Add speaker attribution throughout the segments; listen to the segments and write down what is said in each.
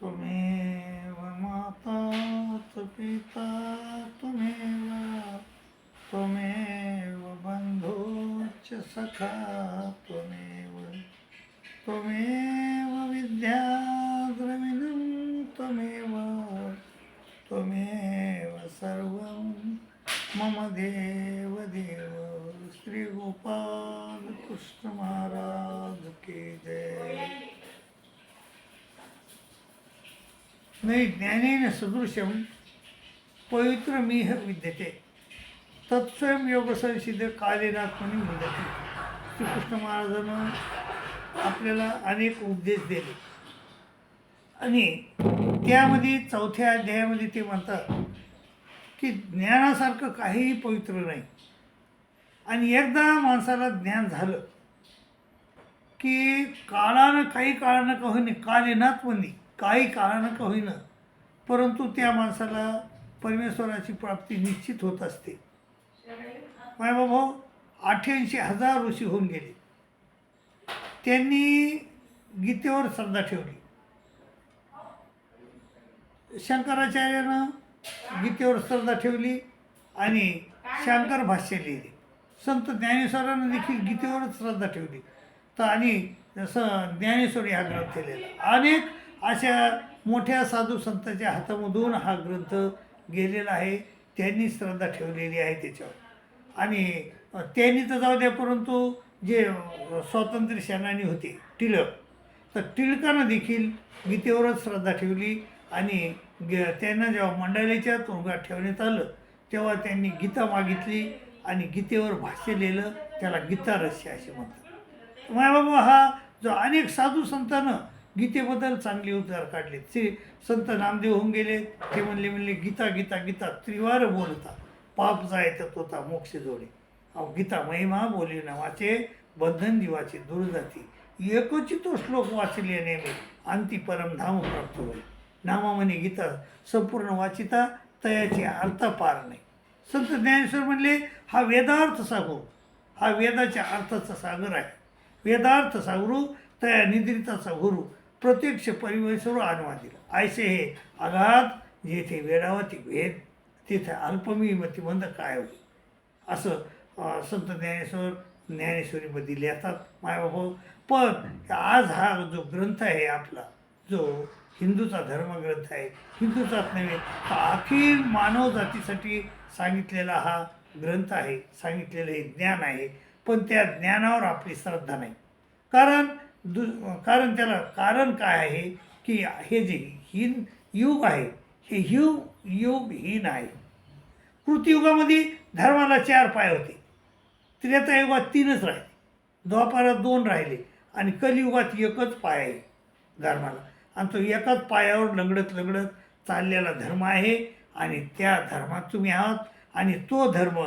Speaker 1: त्वमेव माता च पिता त्वमेव त्वमेव बन्धुश्च सखा त्वमेव त्वमेव विद्या द्रविणं त्वमेव त्वमेव सर्वं मम देव देव श्रीगोपालकृष्णमहाराज की जय। नाही ज्ञानेन सदृशं पवित्रमिह विद्यते. तत्स्वयं योगसंसिद्ध कालेनात्मनी मुदते श्रीकृष्ण महाराजानं आपल्याला अनेक उपदेश दिले. आणि त्यामध्ये चौथ्या अध्यायामध्ये ते म्हणतात की ज्ञानासारखं काहीही पवित्र नाही. आणि एकदा माणसाला ज्ञान झालं की काळानं काही काळानं का होईना काल काही काळानं का होईना परंतु त्या माणसाला परमेश्वराची प्राप्ती निश्चित होत असते. माय बाबा अठ्ठ्याऐंशी हजार ऋषी होऊन गेले. त्यांनी गीतेवर श्रद्धा ठेवली. शंकराचार्यानं गीतेवर श्रद्धा ठेवली आणि शंकर भाष्य लिहिले. संत ज्ञानेश्वरानं देखील गीतेवरच श्रद्धा ठेवली. तर आणि जसं ज्ञानेश्वर हा ग्रंथ लिहिला. अनेक अशा मोठ्या साधू संतांच्या हातामधून हा ग्रंथ गेलेला आहे. त्यांनी श्रद्धा ठेवलेली आहे त्याच्यावर. आणि त्यांनी तर जाऊ द्या परंतु जे स्वातंत्र्य सेनानी होते टिळक तर टिळकानं देखील गीतेवरच श्रद्धा ठेवली आणि ग त्यांना जेव्हा मंडालेच्या तुरुंगात ठेवण्यात आलं तेव्हा त्यांनी गीता मागितली आणि गीतेवर भाष्य लिहिलं त्याला गीतारस्य असे म्हणतात. मायबाबा हा जो अनेक साधू संतानं गीतेबद्दल चांगले उद्गार काढले श्री संत नामदेव होऊन गेले ते म्हणले म्हणले गीता गीता गीता त्रिवार बोलता. पाप जायचं तोता मोक्ष जोडे. अहो गीता महिमा बोली ना वाचे बंधन जीवाचे दूर जाती. श्लोक वाचले नेहमी अंती परमधाम प्राप्त होईल. नामामनी गीता संपूर्ण वाचिता तयाची अर्थ पार नाही. संत ज्ञानेश्वर म्हणले हा वेदार्थ सागो. हा वेदाच्या अर्थाचा सागर आहे. वेदार्थ सागरू तया निद्रिताचा गुरु. प्रत्यक्ष परिवेशवर आणवा दिला ऐसे हे आघात जेथे वेडावती भेद तिथे अल्पमीमती बंद काय होईल? असं संत ज्ञानेश्वर ज्ञानेश्वरीमध्ये लिहितात मायबाबा. पण आज हा जो ग्रंथ आहे आपला जो हिंदूचा धर्मग्रंथ आहे हिंदूचाच नव्हे तर अखिल मानव जातीसाठी सांगितलेला हा ग्रंथ आहे सांगितलेलं हे ज्ञान आहे. पण त्या ज्ञानावर आपली श्रद्धा नाही. कारण दु कारण त्याला कारण काय आहे की हे जे हीन युग आहे हे हिव युग हीन आहे. कृतियुगामध्ये धर्माला चार पाय होते. त्रेतायुगात तीनच राहिले द्वापारात दोन राहिले आणि कलियुगात एकच पाय आहे धर्माला. आणि तो एकाच पायावर लंगडत लंगडत चाललेला धर्म आहे आणि त्या धर्मात तुम्ही आहात आणि तो धर्म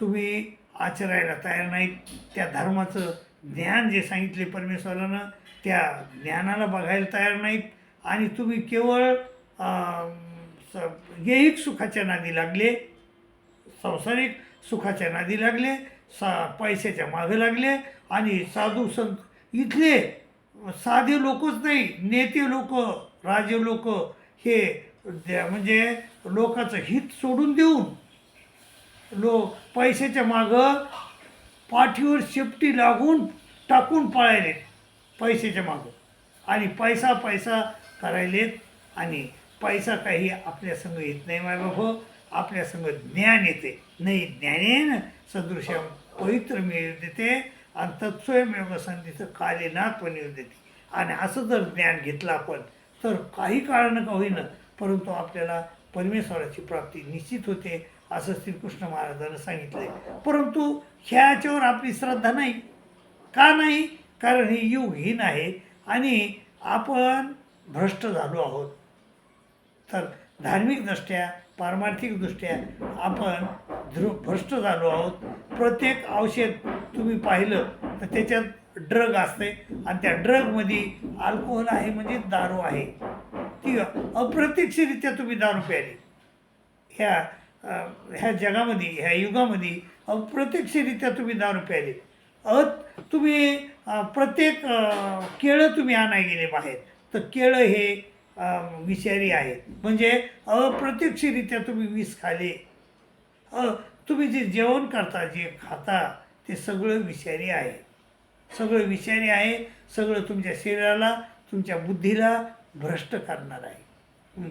Speaker 1: तुम्ही आचरायला तयार नाही त्या धर्माचं ज्ञान जे सांगितले परमेश्वरानं त्या ज्ञानाला बघायला तयार नाहीत. आणि तुम्ही केवळ येईक स- सुखाच्या नादी लागले संसारिक सुखाच्या नादी लागले सा पैशाच्या मागं लागले आणि साधू संत इथले साधे लोकच नाही नेते लोक राजे लोक हे म्हणजे लोकाचं हित सोडून देऊन लोक पैशाच्या मागं पाठीवर शेपटी लागून टाकून पळायले पैशाच्या मागं. आणि पैसा पैसा करायलेत आणि पैसा काही आपल्यासंग येत नाही मायबाप आपल्या संग ज्ञान येते. नाही ज्ञानेन सदृश्य पवित्र मिळू देते आणि तत्स्वयमेव संधीचं काले नाथ पण देते. आणि असं जर ज्ञान घेतलं आपण तर काही काळानं का होईना परंतु आपल्याला परमेश्वराची प्राप्ती निश्चित होते. असं श्रीकृष्ण महाराजांना सांगितलं आहे परंतु ह्याच्यावर आपली श्रद्धा नाही. का नाही? कारण हे युगहीन आहे आणि आपण भ्रष्ट झालो आहोत. तर धार्मिकदृष्ट्या पारमार्थिकदृष्ट्या आपण ध्रु भ्रष्ट झालो आहोत. प्रत्येक औषध तुम्ही पाहिलं तर त्याच्यात ड्रग असते आणि त्या ड्रगमध्ये अल्कोहोल आहे म्हणजे दारू आहे. ती अप्रत्यक्षरित्या तुम्ही दारू प्याली. ह्या ह्या जगामध्ये ह्या युगामध्ये अप्रत्यक्षरित्या तुम्ही दारू प्याले अत तुम्ही प्रत्येक केळं तुम्ही आणाय गेले बाहेर. तर केळं हे विषारी आहेत. म्हणजे अप्रत्यक्षरित्या तुम्ही विष खाले. अ तुम्ही जे जेवण करता जे खाता ते सगळं विषारी आहे. सगळं विषारी आहे सगळं तुमच्या शरीराला तुमच्या बुद्धीला भ्रष्ट करणार आहे.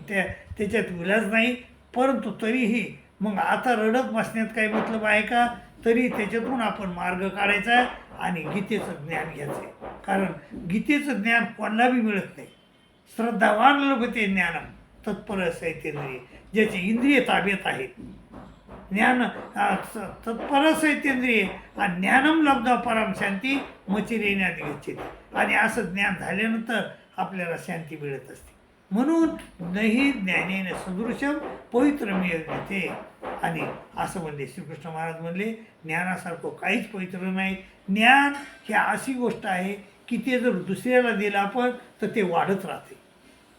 Speaker 1: त्या त्याच्यात विलाज नाही परंतु तरीही मग आता रडत बसण्यात काही मतलब आहे का? तरी त्याच्यातून आपण मार्ग काढायचा आणि गीतेचं ज्ञान घ्यायचं. आहे कारण गीतेचं ज्ञान कोणालाही मिळत नाही. श्रद्धावान लभते ज्ञानम तत्पर सैतेंद्रिय ज्याचे इंद्रिय ताब्यात आहेत. ज्ञान स- तत्पर सैतेंद्रिय आणि ज्ञानम लब्धा पराम शांती मचिरेण्यात गच्छते. आणि असं ज्ञान झाल्यानंतर आपल्याला शांती मिळत असते. म्हणून नही ज्ञानेन सदृशम पवित्र मिळते. आणि असं म्हणले श्रीकृष्ण महाराज म्हणले ज्ञानासारखं काहीच पवित्र नाही. ज्ञान ही अशी गोष्ट आहे की ते जर दुसऱ्याला दिलं आपण तर ते वाढत राहते.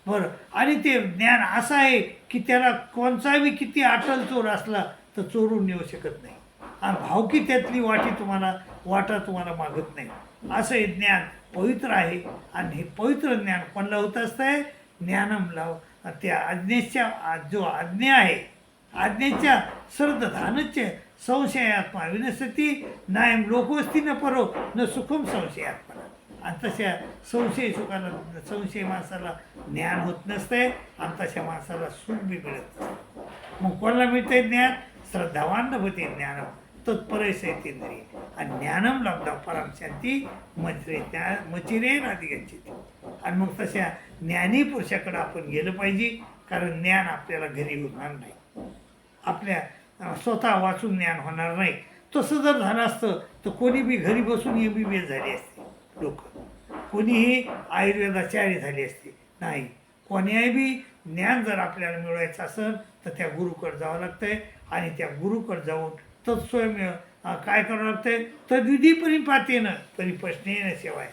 Speaker 1: बरं आणि ते ज्ञान असं आहे की त्याला कोणचाही किती अटल चोर असला तर चोरून नेऊ शकत नाही. आणि भावकी त्यातली वाटी तुम्हाला वाटा तुम्हाला मागत नाही. असं हे ज्ञान पवित्र आहे. आणि हे पवित्र ज्ञान कोणाला होत असतंय? ज्ञानम लाव. त्या आज्ञेच्या जो आज्ञा आहे आज्ञेच्या श्रद्धानच संशयात्मा विनसती नायम लोकोस्ती न परो न सुखम संशयात्मा आणि तशा संशय सुखाला संशय माणसाला ज्ञान होत नसतंय आणि तशा माणसाला सुख बी मिळत नसतं. मग कोणाला मिळतंय ज्ञान? श्रद्धावान होते ज्ञान तत्पर सैतेंद्रिय आणि ज्ञानम लब्धा परम शांती मचिरे ज्ञान मचिरे राधिकांची आणि मग तशा ज्ञानी पुरुषाकडं आपण गेलं पाहिजे कारण ज्ञान आपल्याला घरी होणार नाही. आपल्या स्वतः वाचून ज्ञान होणार नाही. तसं जर झालं असतं तर कोणी बी घरी बसून एम बी बी एस झाली असते लोक. कोणीही आयुर्वेदाचार्य झाले असते नाही. कोणीही बी ज्ञान जर आपल्याला मिळवायचं असेल तर त्या गुरुकडे जावं लागतंय. आणि त्या गुरुकडे जाऊन तत्स्वयं स्वयं काय करावं लागतंय? तद्विधी परिपातेनं परिप्रश्नेनं सेवाय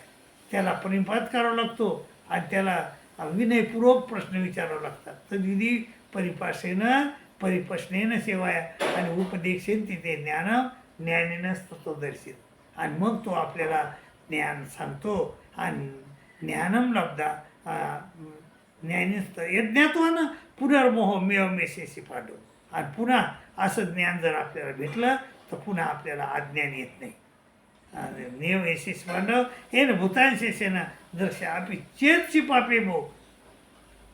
Speaker 1: त्याला परिपात करावा लागतो आणि त्याला विनयपूर्वक प्रश्न विचारावे लागतात. तर दिदी परिपाशेनं परिप्रश्नेनं सेवाया आणि उपदेशेन तिथे ज्ञान ज्ञानेनं तत्वदर्शित. आणि मग तो आपल्याला ज्ञान सांगतो आणि ज्ञानम लब्धा ज्ञानीस्त यज्ञात्वानं पुनर्मोह मेव मेशेशी पाठव. आणि पुन्हा असं ज्ञान जर आपल्याला भेटलं तर पुन्हा आपल्याला अज्ञान येत नाही. आणि नेव यशेष पांडव हे भूतांशेषेनं दर्श आपली चेतची पापे भो.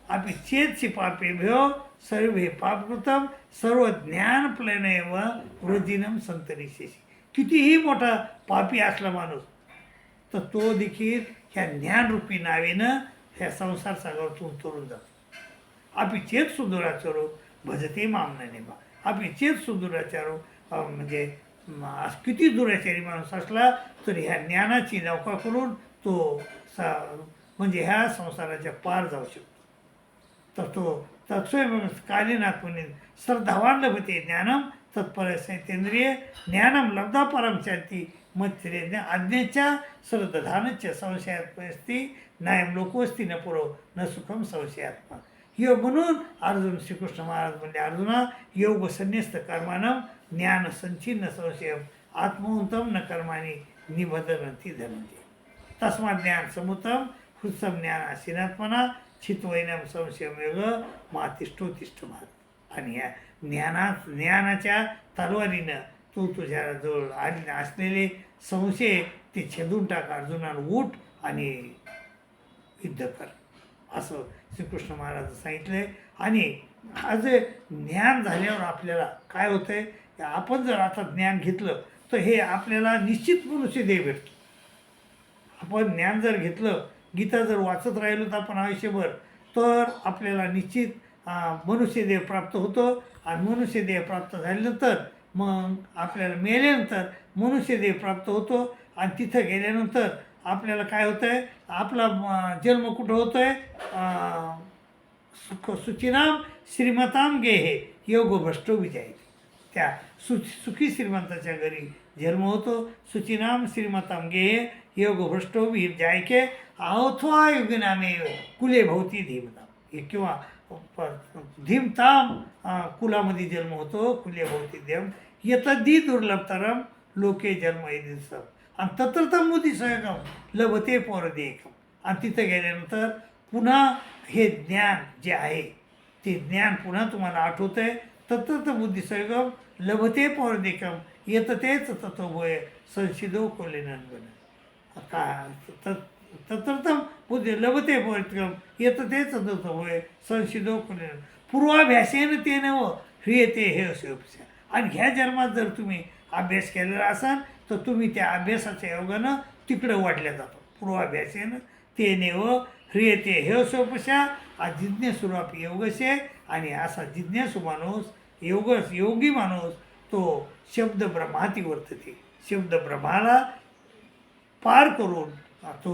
Speaker 1: आपली चेतची पापे भ्यो. सर्व हे पापकृतम सर्व ज्ञान प्लनय व वृद्धिनम संतरिशेषी कितीही मोठा पापी असला माणूस तर तो देखील ह्या ज्ञानरूपी नावेनं ह्या संसार सागरातून तरून जातो. आपली चेत सुंदराचारो भजते मामनाने बा. आपली चेत सुंदराचारो म्हणजे किती दुराचारी माणूस असला तरी ह्या ज्ञानाची नौका करून तो सा म्हणजे ह्या संसाराच्या पार जाऊ शकतो. तर तो तत्स्वयं कालीनाथमुनी श्रद्धावान लभते ज्ञानम तत्पर सैतेंद्रिय ज्ञानम लब्धा परम शांती आज्ञेच्या श्रद्धानच संशयात असती नायम लोकोस्ती न पुरो न सुखम संशयात्मा योग म्हणून अर्जुन श्रीकृष्ण महाराज म्हणले अर्जुना योग संन्यस्त कर्मानम ज्ञान संचिन्न संशयम आत्मोत्तम न कर्माने निबदनती धनंजय तस्मात् ज्ञान समुतम हृत्सम ज्ञान असिनात्मना छितवैनम संशयम योग मातिष्ठोतिष्ठ तिष्ठ आणि या ज्ञाना ज्ञानाच्या तलवारीनं तू तुझ्या जवळ आली असलेले संशय ते छेदून टाक अर्जुनाला उठ आणि युद्ध कर. असं श्रीकृष्ण महाराज आहे आणि हा जे ज्ञान झाल्यावर आपल्याला काय होतं आहे आपण जर आता ज्ञान घेतलं तर हे आपल्याला निश्चित मनुष्यदेह भेटतो. आपण ज्ञान जर घेतलं गीता जर वाचत राहिलो तर आपण आयुष्यभर तर आपल्याला निश्चित मनुष्यदेह प्राप्त होतो. आणि मनुष्यदेह प्राप्त झाल्यानंतर मग आपल्याला मेल्यानंतर मनुष्यदेह प्राप्त होतो. आणि तिथं गेल्यानंतर आपल्याला काय होतं आहे आपला जन्म कुठं होतो आहे सुख सुचिनाम श्रीमताम गेहे योग भ्रष्ट विजय त्या सु सुखी श्रीमंताच्या घरी जन्म होतो. सुचिनाम श्रीमताम गेहे योग भ्रष्ट वीर जायके अथवा युगनामे कुले भोवती धीमताम. हे किंवा धीमताम कुलामध्ये जन्म होतो. कुले भोवती देव यतदी दुर्लभतरम लोके जन्म येदिसम आणि तत्र मुदी सहगम लभते पोरदेकम आणि तिथं गेल्यानंतर पुन्हा हे ज्ञान जे आहे ते ज्ञान पुन्हा तुम्हाला आठवतं आहे तत्र बुद्धी सहगम लभते पौर्णिकम येतं तेच तत्वभोय संशिदो कोलेनन का तत्रतम बुद्धी लभते पौर्णिकम येतं तेच तत्वभोय संशिदो कोले पूर्वाभ्यासेन ते नव ह्रियते हे असे आणि ह्या जन्मात जर तुम्ही अभ्यास केलेला असाल तर तुम्ही त्या अभ्यासाच्या योगानं तिकडं वाढल्या जातो. पूर्वाभ्यासेनं ते नेव हो, ह्रियते हे सोपशा हा जिज्ञासुराप योगशे आणि असा जिज्ञासू माणूस योगस योगी माणूस तो शब्द ब्रह्माती वर्तते. शब्द ब्रह्माला पार करून तो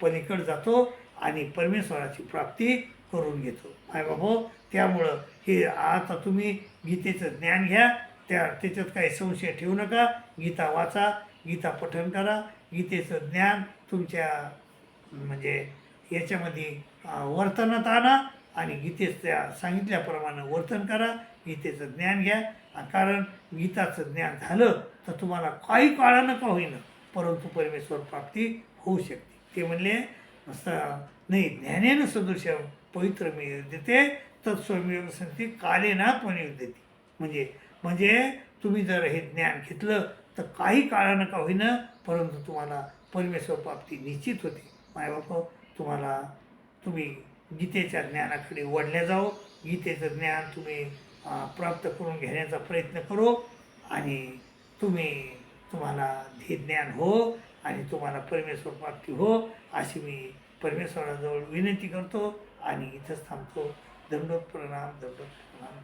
Speaker 1: पलीकडे जातो आणि परमेश्वराची प्राप्ती करून घेतो. माय बाबा त्यामुळं हे आता तुम्ही गीतेचं ज्ञान घ्या त्या त्याच्यात काही संशय ठेवू नका. गीता वाचा गीता पठन करा. गीतेचं ज्ञान तुमच्या म्हणजे याच्यामध्ये वर्तनात आणा आणि गीतेच्या सांगितल्याप्रमाणे वर्तन करा. गीतेचं ज्ञान घ्या. कारण गीताचं ज्ञान झालं तर तुम्हाला काही काळानं का होईना परंतु परमेश्वर प्राप्ती होऊ शकते. ते म्हणले नाही ज्ञानेनं सदृश पवित्र मी देते तत्स्वमियोग संती कालेना पण देते. म्हणजे म्हणजे तुम्ही जर हे ज्ञान घेतलं तर काही काळानं का होईना परंतु तुम्हाला परमेश्वर प्राप्ती निश्चित होते. मायबाप तुम्हाला तुम्ही गीतेच्या ज्ञानाकडे वळल्या जाओ. गीतेचं ज्ञान तुम्ही प्राप्त करून घेण्याचा प्रयत्न करो आणि तुम्ही तुम्हाला हे ज्ञान हो आणि तुम्हाला परमेश्वर प्राप्ती हो अशी मी परमेश्वराजवळ विनंती करतो आणि इथंच थांबतो. दंडोत प्रणाम दंडोत प्रणाम.